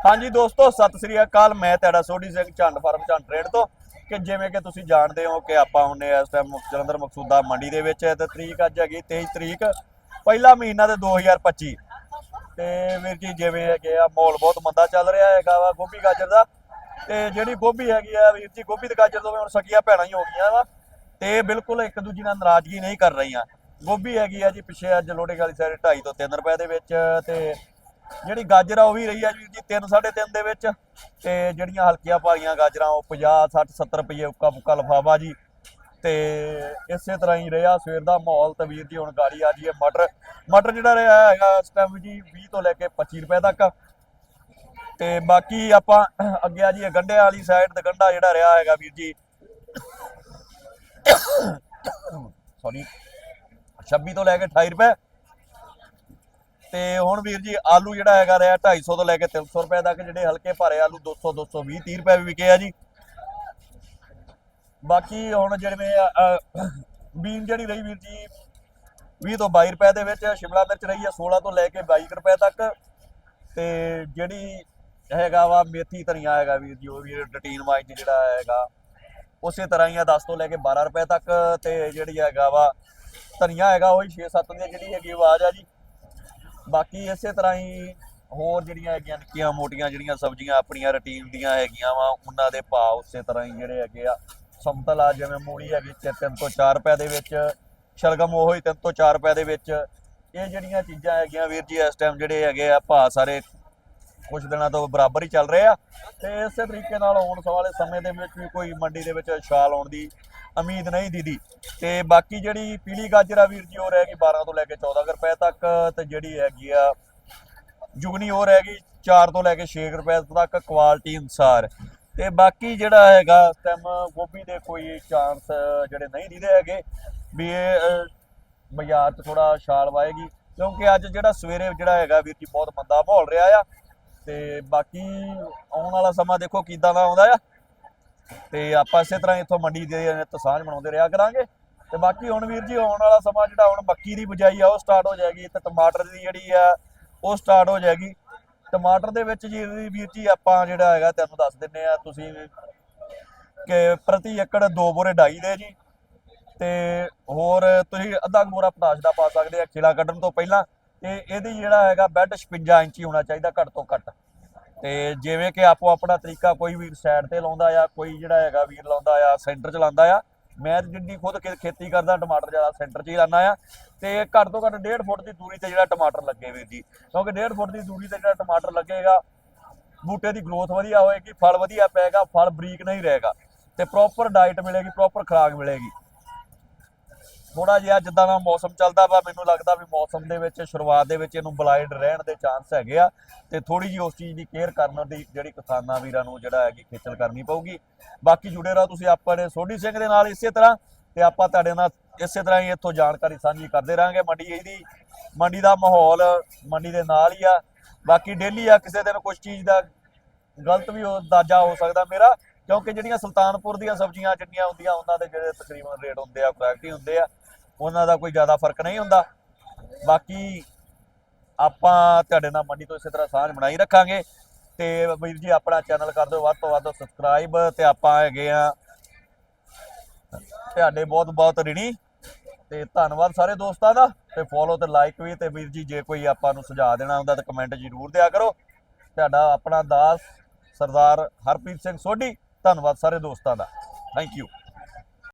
ਹਾਂਜੀ ਦੋਸਤੋ, ਸਤਿ ਸ੍ਰੀ ਅਕਾਲ। ਮੈਂ ਤੁਹਾਡਾ ਸੋਢੀ ਸਿੰਘ ਝੰਡ ਫਾਰਮ, ਝੰਡ ਟ੍ਰੇਡ ਤੋਂ। ਕਿ ਜਿਵੇਂ ਕਿ ਤੁਸੀਂ ਜਾਣਦੇ ਹੋ ਕਿ ਆਪਾਂ ਹੁੰਨੇ ਇਸ ਟਾਈਮ ਜਲੰਧਰ ਮਕਸੂਦਾ ਮੰਡੀ ਦੇ ਵਿੱਚ। ਤੇ ਤਰੀਕ ਅੱਜ ਹੈਗੀ 23 ਤਰੀਕ, ਪਹਿਲਾ ਮਹੀਨਾ ਤੇ 2025 ਤੇ ਵੀਰ ਜੀ, ਜਿਵੇਂ ਹੈਗੇ ਆ, ਮਾਹੌਲ ਬਹੁਤ ਮੰਦਾ ਚੱਲ ਰਿਹਾ ਹੈਗਾ ਵਾ ਗੋਭੀ ਗਾਜਰ ਦਾ। ਤੇ ਜਿਹੜੀ ਗੋਭੀ ਹੈਗੀ ਆ, ਵੀਰ ਜੀ, ਗੋਭੀ ਤੇ ਗਾਜਰ ਤੋਂ ਵੀ ਹੁਣ ਸਕੀਆਂ ਭੈਣਾਂ ਹੀ ਹੋ ਗਈਆਂ ਵਾ। ਤੇ ਬਿਲਕੁਲ ਇੱਕ ਦੂਜੀ ਨਾਲ ਨਾਰਾਜ਼ਗੀ ਨਹੀਂ ਕਰ ਰਹੀਆਂ। ਗੋਭੀ ਹੈਗੀ ਆ ਜੀ, ਪਿੱਛੇ ਅੱਜ ਲੋੜੇ ਵਾਲੀ ਸਾਈਡ 2.5 ਤੋਂ 3 ਰੁਪਏ ਦੇ ਵਿੱਚ ਤੇ ਜਿਹੜੀ ਗਾਜਰ ਆ ਉਹ ਵੀ ਰਹੀ ਆ ਜੀ ਜੀ 3 3.5 ਦੇ ਵਿੱਚ। ਤੇ ਜਿਹੜੀਆਂ ਹਲਕੀਆਂ ਭਾਰੀਆਂ ਗਾਜਰਾਂ, ਉਹ 50 60 70 ਰੁਪਏ ਉੱਕਾ ਮੁੱਕਾ ਲਫਾਫਾ ਜੀ। ਤੇ ਇਸੇ ਤਰ੍ਹਾਂ ਹੀ ਰਿਹਾ ਸਵੇਰ ਦਾ ਮਾਹੌਲ ਤੇ ਵੀਰ ਜੀ ਹੁਣ ਗਾੜੀ ਆ ਜੀ ਹੈ ਮਟਰ। ਮਟਰ ਜਿਹੜਾ ਰਿਹਾ ਹੈਗਾ ਇਸ ਟਾਈਮ ਜੀ 20 ਤੋਂ ਲੈ ਕੇ 25 ਰੁਪਏ ਤੱਕ। ਤੇ ਬਾਕੀ ਆਪਾਂ ਅੱਗੇ ਆ ਜੀ ਇਹ ਗੰਢਿਆਂ ਵਾਲੀ ਸਾਈਡ ਤੇ ਗੰਢਾ ਜਿਹੜਾ ਰਿਹਾ ਹੈਗਾ ਵੀਰ ਜੀ। ਸੌਰੀ 26 ਤੋਂ ਲੈ ਕੇ 28 ਰੁਪਏ। ਤੇ ਹੁਣ ਵੀਰ ਜੀ ਆਲੂ ਜਿਹੜਾ ਹੈਗਾ ਰਿਹਾ 250 ਤੋਂ ਲੈ ਕੇ 300 ਰੁਪਏ ਤੱਕ, ਜਿਹੜੇ ਹਲਕੇ ਭਾਰੇ ਆਲੂ 200 220 30 ਰੁਪਏ ਵੀ ਵਿਕੇ ਆ ਜੀ। ਬਾਕੀ ਹੁਣ ਜਿਵੇਂ ਬੀਨ ਜਿਹੜੀ ਰਹੀ ਵੀਰ ਜੀ 20 ਤੋਂ 22 ਰੁਪਏ ਦੇ ਵਿੱਚ, ਸ਼ਿਮਲਾ ਮਿਰਚ ਰਹੀ ਆ 16 ਤੋਂ ਲੈ ਕੇ 22 ਰੁਪਏ ਤੱਕ। ਤੇ ਜਿਹੜੀ ਹੈਗਾ ਵਾ ਮੇਥੀ ਧਨੀਆ ਹੈਗਾ ਵੀਰ ਜੀ, ਉਹ ਵੀ ਰੂਟੀਨ ਵਾਈਜ਼ ਜਿਹੜਾ ਹੈਗਾ, ਉਸੇ ਤਰ੍ਹਾਂ ਹੀ ਆ 10 ਤੋਂ ਲੈ ਕੇ 12 ਰੁਪਏ ਤੱਕ। ਤੇ ਜਿਹੜੀ ਹੈਗਾ ਵਾ ਧਨੀਆ ਹੈਗਾ, ਉਹੀ 6-7 ਦੀ ਜਿਹੜੀ ਹੈਗੀ ਆਵਾਜ਼ ਆ ਜੀ। ਬਾਕੀ ਇਸੇ ਤਰ੍ਹਾਂ ਹੀ ਹੋਰ ਜਿਹੜੀਆਂ ਹੈਗੀਆਂ ਨਿੱਕੀਆਂ ਮੋਟੀਆਂ ਜਿਹੜੀਆਂ ਸਬਜ਼ੀਆਂ ਆਪਣੀਆਂ ਰੁਟੀਨ ਦੀਆਂ ਹੈਗੀਆਂ ਵਾ, ਉਹਨਾਂ ਦੇ ਭਾਅ ਉਸੇ ਤਰ੍ਹਾਂ ਹੀ ਜਿਹੜੇ ਹੈਗੇ ਆ। ਸਮਤਲ ਆ, ਜਿਵੇਂ ਮੂਲੀ ਹੈਗੀ 3 ਤੋਂ 4 ਰੁਪਏ ਦੇ ਵਿੱਚ, ਸ਼ਲਗਮ ਉਹ ਹੀ 3 ਤੋਂ 4 ਰੁਪਏ ਦੇ ਵਿੱਚ। ਇਹ ਜਿਹੜੀਆਂ ਚੀਜ਼ਾਂ ਹੈਗੀਆਂ ਵੀਰ ਜੀ, ਇਸ ਟਾਈਮ ਜਿਹੜੇ ਹੈਗੇ ਆ, ਭਾਅ ਸਾਰੇ ਕੁਝ ਦਿਨਾਂ ਤੋਂ ਬਰਾਬਰ ਹੀ ਚੱਲ ਰਹੇ ਆ। ਤੇ ਇਸੇ ਤਰੀਕੇ ਨਾਲ ਆਉਣ ਵਾਲੇ ਸਮੇਂ ਦੇ ਵਿੱਚ ਵੀ ਕੋਈ ਮੰਡੀ ਦੇ ਵਿੱਚ ਛਾਲ ਆਉਣ ਦੀ ਉਮੀਦ ਨਹੀਂ ਦੀਦੀ। ਤੇ ਬਾਕੀ ਜਿਹੜੀ ਪੀਲੀ ਗਾਜਰ ਆ ਵੀਰ ਜੀ, ਉਹ ਰਹਿ ਗਈ 12 ਤੋਂ ਲੈ ਕੇ 14 ਕੁ ਰੁਪਏ ਤੱਕ ਤੇ ਜਿਹੜੀ ਹੈਗੀ ਆ ਜੁਗਨੀ, ਉਹ ਰਹਿ ਗਈ 4 ਤੋਂ ਲੈ ਕੇ 6 ਰੁਪਏ ਤੱਕ ਕੁਆਲਿਟੀ ਅਨੁਸਾਰ। ਤੇ ਬਾਕੀ ਜਿਹੜਾ ਹੈਗਾ ਇਸ ਟਾਈਮ ਗੋਭੀ ਦੇ ਕੋਈ ਚਾਂਸ ਜਿਹੜੇ ਨਹੀਂ ਦਿਖਦੇ ਹੈਗੇ ਵੀ ਇਹ ਬਾਜ਼ਾਰ 'ਚ ਥੋੜਾ ਛਾਲ ਵਾਏਗੀ। ਕਿਉਂਕਿ ਅੱਜ ਜਿਹੜਾ ਸਵੇਰੇ ਜਿਹੜਾ ਹੈਗਾ ਵੀਰ ਜੀ, ਬਹੁਤ ਮੰਦਾ ਮਾਹੌਲ ਰਿਹਾ ਆ। ਤੇ ਬਾਕੀ ਆਉਣ ਵਾਲਾ ਸਮਾਂ ਦੇਖੋ ਕਿਦਾਂ ਦਾ ਆਉਂਦਾ ਆ। ਤੇ ਆਪਾਂ ਇਸੇ ਤਰ੍ਹਾਂ ਇੱਥੋਂ ਮੰਡੀ ਦੇ ਤਸਾਂਝ ਬਣਾਉਂਦੇ ਰਿਹਾ ਕਰਾਂਗੇ। ਤੇ ਬਾਕੀ ਹੁਣ ਵੀਰ ਜੀ, ਆਉਣ ਵਾਲਾ ਸਮਾਂ ਜਿਹੜਾ ਹੁਣ ਮੱਕੀ ਦੀ ਬਿਜਾਈ ਆ, ਉਹ ਸਟਾਰਟ ਹੋ ਜਾਏਗੀ। ਤੇ ਟਮਾਟਰ ਦੀ ਜਿਹੜੀ ਆ, ਉਹ ਸਟਾਰਟ ਹੋ ਜਾਏਗੀ। ਟਮਾਟਰ ਦੇ ਵਿੱਚ ਜੀ ਵੀਰ ਜੀ, ਆਪਾਂ ਜਿਹੜਾ ਹੈਗਾ ਤੁਹਾਨੂੰ ਦੱਸ ਦਿੰਨੇ ਆ, ਤੁਸੀਂ ਕਿ ਪ੍ਰਤੀ ਏਕੜ ਦੋ ਬੋਰੇ ਡਾਈ ਦੇ ਜੀ। ਤੇ ਹੋਰ ਤੁਸੀਂ ਅੱਧਾ ਕੁ ਬੋਰਾ ਪਤਾਸ਼ ਦਾ ਪਾ ਸਕਦੇ ਆ ਖਿਲਾ ਕੱਢਣ ਤੋਂ ਪਹਿਲਾਂ। ਤੇ ਇਹਦੀ ਜਿਹੜਾ ਹੈਗਾ ਬੈੱਡ 56 ਇੰਚੀ ਹੋਣਾ ਚਾਹੀਦਾ ਘੱਟ ਤੋਂ ਘੱਟ। ਤੇ ਜਿਵੇਂ ਕਿ ਆਪੋ ਆਪਣਾ ਤਰੀਕਾ ਕੋਈ ਵੀਰ ਸਾਈਡ ਤੇ ਲਾਉਂਦਾ ਆ, ਕੋਈ ਜਿਹੜਾ ਹੈਗਾ ਵੀਰ ਲਾਉਂਦਾ ਆ ਸੈਂਟਰ 'ਚ ਲਾਉਂਦਾ ਆ, ਮੈਂ ਜਿੰਨੀ ਖੁਦ ਖੇ- ਖੇਤੀ ਕਰਦਾ, ਟਮਾਟਰ ਜ਼ਿਆਦਾ ਸੈਂਟਰ 'ਚ ਹੀ ਲਾਉਂਦਾ ਆ ਤੇ ਘੱਟ ਤੋਂ ਘੱਟ 1.5 ਫੁੱਟ ਦੀ ਦੂਰੀ ਤੇ ਜਿਹੜਾ ਟਮਾਟਰ ਲੱਗੇ ਵੀਰ ਜੀ, ਕਿਉਂਕਿ 1.5 ਫੁੱਟ ਦੀ ਦੂਰੀ ਤੇ ਜਿਹੜਾ ਟਮਾਟਰ ਲੱਗੇਗਾ, ਬੂਟੇ ਦੀ ਗਰੋਥ ਵਧੀਆ ਹੋਏਗੀ, ਫਲ ਵਧੀਆ ਪਏਗਾ, ਫਲ ਬਰੀਕ ਨਹੀਂ ਰਹੇਗਾ ਤੇ ਪ੍ਰੋਪਰ ਡਾਈਟ ਮਿਲੇਗੀ ਪ੍ਰੋਪਰ ਖੁਰਾਕ ਮਿਲੇਗੀ। ਥੋੜਾ ਜਿਹਾ ਜਿੱਦਾਂ ਦਾ ਮੌਸਮ ਚੱਲਦਾ ਵਾ ਮੈਨੂੰ ਲੱਗਦਾ ਵੀ ਮੌਸਮ ਦੇ ਵਿੱਚ, ਸ਼ੁਰੂਆਤ ਦੇ ਵਿੱਚ ਇਹਨੂੰ ਬਲਾਈਡ ਰਹਿਣ ਦੇ ਚਾਂਸ ਹੈਗੇ ਆ ਤੇ ਥੋੜੀ ਜਿਹੀ ਉਸ ਚੀਜ਼ ਦੀ ਕੇਅਰ ਕਰਨ ਦੀ ਜਿਹੜੀ ਕਿਸਾਨਾਂ ਵੀਰਾਂ ਨੂੰ ਜਿਹੜਾ ਹੈਗੀ ਖੇਚਲ ਕਰਨੀ ਪਊਗੀ। ਬਾਕੀ ਜੁੜੇ ਰਹੋ ਤੁਸੀਂ ਆਪਣੇ ਸੋਢੀ ਸਿੰਘ ਦੇ ਨਾਲ ਇਸੇ ਤਰ੍ਹਾਂ ਤੇ ਆਪਾਂ ਤੁਹਾਡੇ ਨਾਲ ਇਸੇ ਤਰ੍ਹਾਂ ਹੀ ਇੱਥੋਂ ਜਾਣਕਾਰੀ ਸਾਂਝੀ ਕਰਦੇ ਰਾਂਗੇ ਮੰਡੀ ਇਹਦੀ, ਮੰਡੀ ਦਾ ਮਾਹੌਲ ਮੰਡੀ ਦੇ ਨਾਲ ਹੀ ਆ। ਬਾਕੀ ਡੇਲੀ ਆ, ਕਿਸੇ ਦਿਨ ਕੁਝ ਚੀਜ਼ ਦਾ ਗਲਤ ਵੀ ਅੰਦਾਜ਼ਾ ਹੋ ਸਕਦਾ ਮੇਰਾ, ਕਿਉਂਕਿ ਜਿਹੜੀਆਂ ਸੁਲਤਾਨਪੁਰ ਦੀਆਂ ਸਬਜ਼ੀਆਂ ਜਿੰਨੀਆਂ ਹੁੰਦੀਆਂ, ਉਹਨਾਂ ਦੇ ਜਿਹੜੇ ਤਕਰੀਬਨ ਰੇਟ ਹੁੰਦੇ ਆ ਕੁਆਲਿਟੀ ਹੁੰਦੇ ਆ। ਉਹਨਾਂ ਦਾ ਕੋਈ ਜ਼ਿਆਦਾ ਫ਼ਰਕ ਨਹੀਂ ਹੁੰਦਾ। ਬਾਕੀ ਆਪਾਂ ਤੁਹਾਡੇ ਨਾਲ ਮੰਡੀ ਤੋਂ ਇਸੇ ਤਰ੍ਹਾਂ ਸਾਂਝ ਬਣਾਈ ਰੱਖਾਂਗੇ। ਤੇ ਵੀਰ ਜੀ, ਆਪਣਾ ਚੈਨਲ ਕਰ ਦਿਓ, ਵੱਧ ਤੋਂ ਵੱਧ ਸਬਸਕ੍ਰਾਈਬ ਤੇ ਆਪਾਂ ਹੈਗੇ ਆ। ਤੁਹਾਡੇ ਬਹੁਤ ਬਹੁਤ ਰਿਣੀ। ਤੇ ਧੰਨਵਾਦ ਸਾਰੇ ਦੋਸਤਾਂ ਦਾ। ਤੇ ਫੋਲੋ ਤੇ ਲਾਈਕ ਵੀ ਤੇ ਵੀਰ ਜੀ, ਜੇ ਕੋਈ ਆਪਾਂ ਨੂੰ ਸੁਝਾਅ ਦੇਣਾ ਹੁੰਦਾ ਤਾਂ ਕਮੈਂਟ ਜ਼ਰੂਰ ਦਿਆ ਕਰੋ। ਤੁਹਾਡਾ ਆਪਣਾ ਦਾਸ ਸਰਦਾਰ ਹਰਪ੍ਰੀਤ ਸਿੰਘ ਸੋਢੀ। ਧੰਨਵਾਦ ਸਾਰੇ ਦੋਸਤਾਂ ਦਾ। Thank you